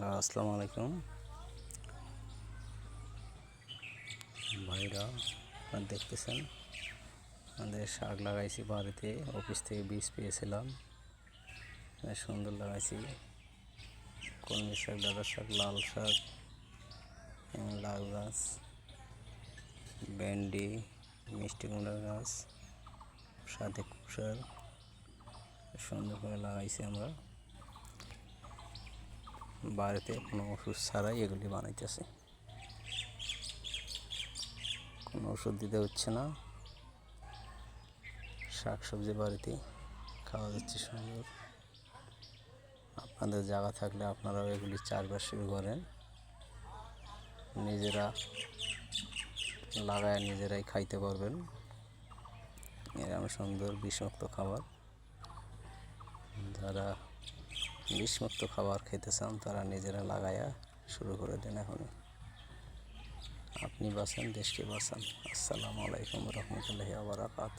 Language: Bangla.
হ্যালো, আসসালামু আলাইকুম। ভাইরা আপনারা দেখতেছেন? আমাদের শাক লাগাইছি বাড়িতে অফিস থেকে বীজ পেয়েছিলাম। সুন্দর লাগাইছি। কলমি শাক ডাটা শাক লাল শাক লাউ গাছ ভেন্ডি মিষ্টি কুমড়ার গাছ সাথে কুসার। সুন্দর করে লাগাইছি আমরা। বাড়িতে কোনো ওষুধ ছাড়াই এগুলি বানাইতেছে। কোনো ওষুধ দিতে হচ্ছে না। শাক সবজি বাড়িতে খাওয়া যাচ্ছে সুন্দর। আপনাদের জায়গা থাকলে আপনারাও এগুলি চাষবাস শুরু করেন। নিজেরা লাগায় নিজেরাই খাইতে পারবেন। এরকম সুন্দর বিষাক্ত খাবার। যারা বিষমুক্ত খাবার খেতে চান তারা নিজেরা লাগাইয়া শুরু করে দেন এখনই আপনি বাঁচান, দেশকে বাঁচান। আসসালামু আলাইকুম রহমতুল্লাহি আবরাকাত